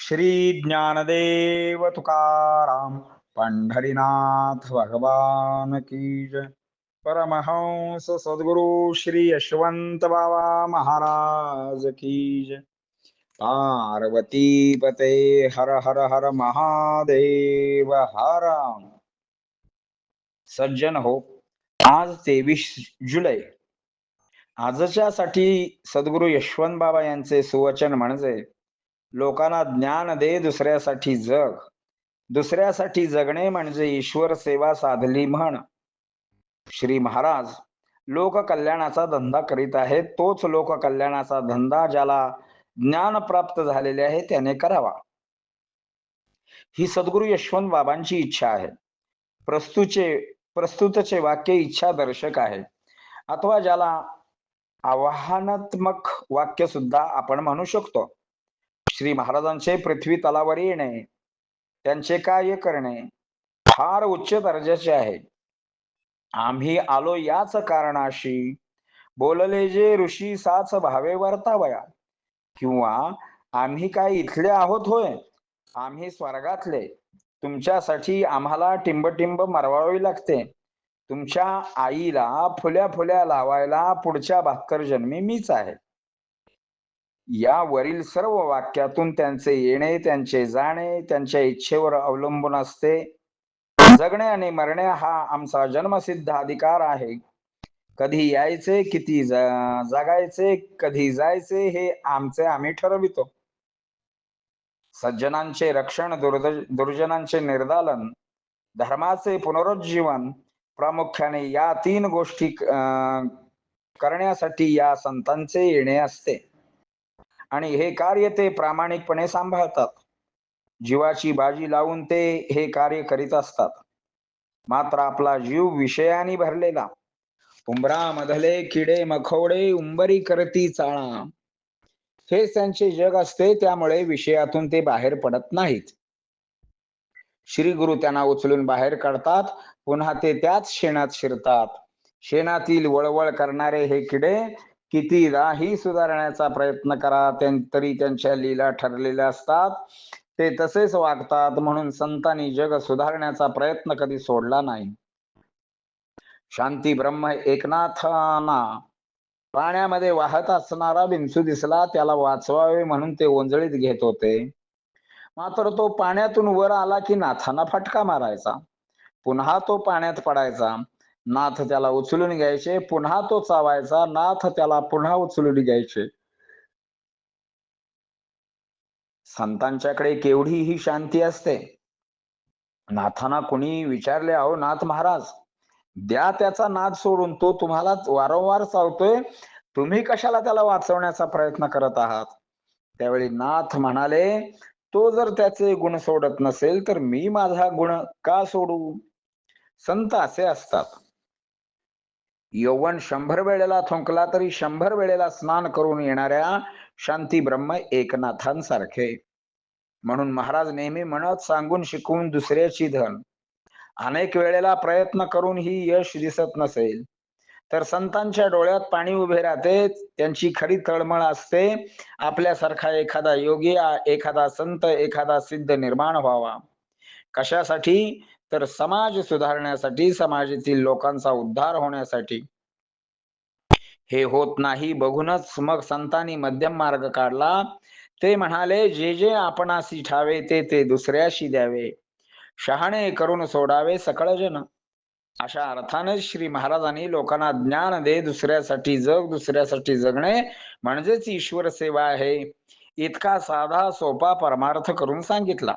श्री ज्ञानदेव तुकाराम पंढरीनाथ भगवान की जय। परमहंस सद्गुरु श्री यशवंत बाबा महाराज की जय। पार्वती पते हर हर हर महादेव हर। सज्जन हो आज तेवीस जुलै। आजच्या साठी सद्गुरु यशवंत बाबा यांचे सुवचन म्हणजे लोकांना ज्ञान दे दुसऱ्यासाठी जग. दुसऱ्यासाठी जगणे म्हणजे ईश्वर सेवा साधली म्हण. श्री महाराज लोक कल्याणाचा धंदा करीत आहेत तोच लोक कल्याणाचा धंदा ज्याला ज्ञान प्राप्त झालेले आहे त्याने करावा. ही सद्गुरु यशवंत बाबांची इच्छा आहे. प्रस्तुतचे प्रस्तुतचे वाक्य इच्छा दर्शक आहे. अथवा ज्याला आव्हानात्मक वाक्य सुद्धा आपण म्हणू शकतो. श्री महाराजांचे पृथ्वी तलावर येणे त्यांचे कार्य करणे फार उच्च दर्जाचे आहे. आम्ही आलो याच कारणाशी. बोलले जे ऋषी साच भावे वर्तावया. किंवा आम्ही काय इथले आहोत होय? आम्ही स्वर्गातले. तुमच्यासाठी आम्हाला टिंबटिंब मरवावी लागते. तुमच्या आईला फुल्या फुल्या लावायला पुढच्या भाकर जन्मी मीच आहे. या वरील सर्व वाक्यातून त्यांचे येणे त्यांचे जाणे त्यांच्या इच्छेवर अवलंबून असते. जगणे आणि मरणे हा आमचा जन्मसिद्ध अधिकार आहे. कधी यायचे किती जगायचे कधी जायचे हे आमचे आम्ही ठरवितो. सज्जनांचे रक्षण दुर्जनांचे निर्दालन धर्माचे पुनरुज्जीवन प्रामुख्याने या तीन गोष्टी करण्यासाठी या संतांचे येणे असते. आणि हे कार्य ते प्रामाणिकपणे सांभाळतात. जीवाची बाजी लावून ते हे कार्य करीत असतात. मात्र आपला जीव विषयाने भरलेला. उंबरा मधले किडे मखवडे उंबरी करती चाळा. हे त्यांचे जग असते त्यामुळे विषयातून ते बाहेर पडत नाहीत. श्री गुरु त्यांना उचलून बाहेर काढतात पुन्हा ते त्याच शेणात शिरतात. शेणातील वळवळ करणारे हे किडे कितीदाही सुधारण्याचा प्रयत्न करा तरी त्यांच्या लीला ठरलेल्या असतात. ते तसेच वागतात म्हणून संतांनी जग सुधारण्याचा प्रयत्न कधी सोडला नाही. शांती ब्रह्म एकनाथाना. पाण्यामध्ये वाहत असणारा बिंसू दिसला त्याला वाचवावे म्हणून ते ओंजळीत घेत होते. मात्र तो पाण्यातून वर आला की नाथांना फटका मारायचा. पुन्हा तो पाण्यात पडायचा. नाथ त्याला उचलून घ्यायचे पुन्हा तो चावायचा नाथ त्याला पुन्हा उचलून घ्यायचे. संतांच्याकडे केवढी ही शांती असते? नाथांना कुणी विचारले अहो नाथ महाराज द्या त्याचा नाद सोडून तो तुम्हाला वारंवार चावतोय. तुम्ही कशाला त्याला वाचवण्याचा प्रयत्न करत आहात? त्यावेळी नाथ म्हणाले तो जर त्याचे गुण सोडत नसेल तर मी माझा गुण का सोडू? संत असे असतात. यौवन शंभर वेळेला थुंकला तरी शंभर वेळेला स्नान करून येणाऱ्या शांती ब्रह्म एकनाथांसारखे. म्हणून महाराज नेहमी म्हणत सांगून शिकवून दुसऱ्याची धन. अनेक वेळेला प्रयत्न करून ही यश दिसत नसेल. तर संतांच्या डोळ्यात पाणी उभे राहते त्यांची खरी तळमळ असते. आपल्यासारखा एखादा योगी एखादा संत एखादा सिद्ध निर्माण व्हावा. कशासाठी? तर समाज सुधारण्यासाठी समाजातील लोकांचा उद्धार होण्यासाठी हे होत नाही. बघूनच मग संतांनी मध्यम मार्ग काढला. ते म्हणाले जे जे आपणाशी ठावे ते ते दुसऱ्याशी द्यावे. शहाणे करून सोडावे सकळ जन. अशा अर्थाने श्री महाराजांनी लोकांना ज्ञान दे दुसऱ्यासाठी जग दुसऱ्यासाठी जगणे म्हणजेच ईश्वर सेवा आहे. इतका साधा सोपा परमार्थ करून सांगितला.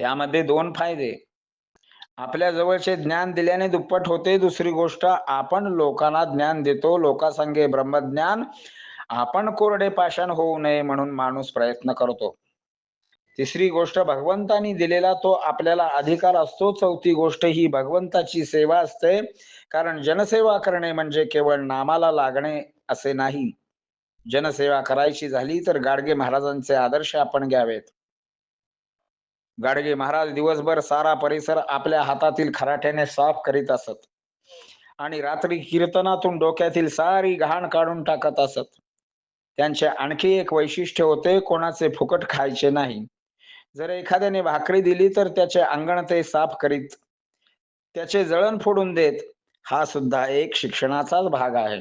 यामध्ये दोन फायदे. आपल्या जवळचे ज्ञान दिल्याने दुप्पट होते. दुसरी गोष्ट आपण लोकांना ज्ञान देतो. लोकांसंगे ब्रह्मज्ञान आपण कोरडे पाषाण होऊ नये म्हणून माणूस प्रयत्न करतो. तिसरी गोष्ट भगवंतानी दिलेला तो आपल्याला अधिकार असतो. चौथी गोष्ट ही भगवंताची सेवा असते. कारण जनसेवा करणे म्हणजे केवळ नामाला लागणे असे नाही. जनसेवा करायची झाली तर गाडगे महाराजांचे आदर्श आपण घ्यावेत. गाडगे महाराज दिवसभर सारा परिसर आपल्या हातातील खराट्याने साफ करीत असत. आणि रात्री कीर्तनातून डोक्यातील सारी घाण काढून टाकत असत. त्यांचे आणखी एक वैशिष्ट्य होते कोणाचे फुकट खायचे नाही. जर एखाद्याने भाकरी दिली तर त्याचे अंगण ते साफ करीत त्याचे जळण फोडून देत हा सुद्धा एक शिक्षणाचाच भाग आहे.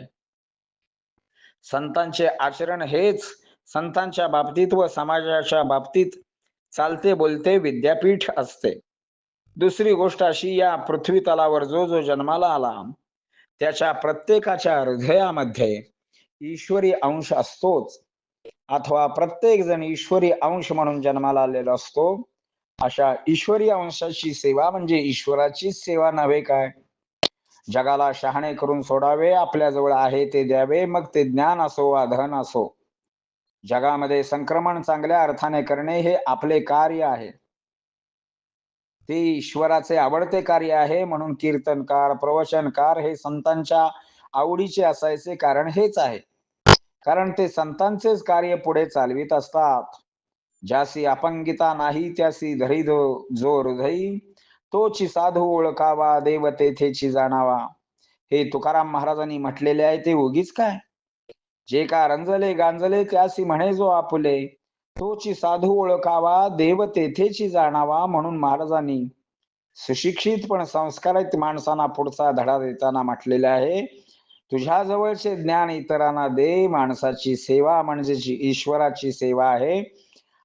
संतांचे आचरण हेच संतांच्या बाबतीत व समाजाच्या बाबतीत चालते बोलते विद्यापीठ असते. दुसरी गोष्ट अशी या पृथ्वी तलावर जो जो जन्माला आला त्याच्या प्रत्येकाच्या हृदयामध्ये ईश्वरी अंश असतोच. अथवा प्रत्येक जण ईश्वरी अंश म्हणून जन्माला आलेला असतो. अशा ईश्वरी अंशाची सेवा म्हणजे ईश्वराचीच सेवा नव्हे काय? जगाला शहाणे करून सोडावे आपल्याजवळ आहे ते द्यावे मग ते ज्ञान असो वा धन असो. जगामध्ये संक्रमण चांगल्या अर्थाने करणे हे आपले कार्य आहे. ते ईश्वराचे आवडते कार्य आहे म्हणून कीर्तनकार प्रवचनकार हे संतांच्या आवडीचे असायचे कारण हेच आहे. कारण ते संतांचेच कार्य पुढे चालवित असतात. ज्यासी अपंगिता नाही त्यासी धरी जो जो हृदयी तोची साधू ओळखावा देव तेथेची जाणावा. हे तुकाराम महाराजांनी म्हटलेले आहे ते उगीच काय? जे का रंजले गांजले त्यासी म्हणे जो आपुले. तोची साधू ओळखावा देव तेथेची जाणावा म्हणून महाराजांनी सुशिक्षित पण संस्कारित माणसांना पुढचा धडा देताना म्हटलेले आहे. तुझ्या जवळचे ज्ञान इतरांना दे माणसाची सेवा म्हणजे जी ईश्वराची सेवा आहे.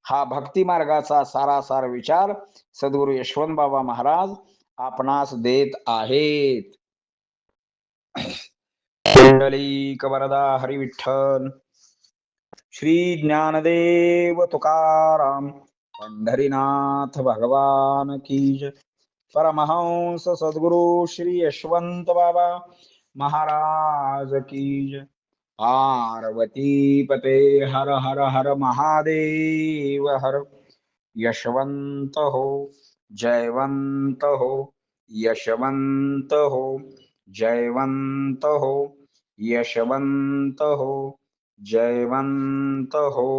हा भक्ती मार्गाचा सारासार विचार सद्गुरु यशवंत बाबा महाराज आपणास देत आहेत. कुंडलिक वरदा हरी विठ्ठल श्री ज्ञानदेव तुकाराम. पंढरीनाथ भगवान की परमहंस सद्गुरु श्री यशवंत बाबा महाराज की पार्वती पते हर हर हर महादेव हर. यशवंत हो जयवंत हो यशवंत हो जयवंत हो यशवंत हो जयवंत हो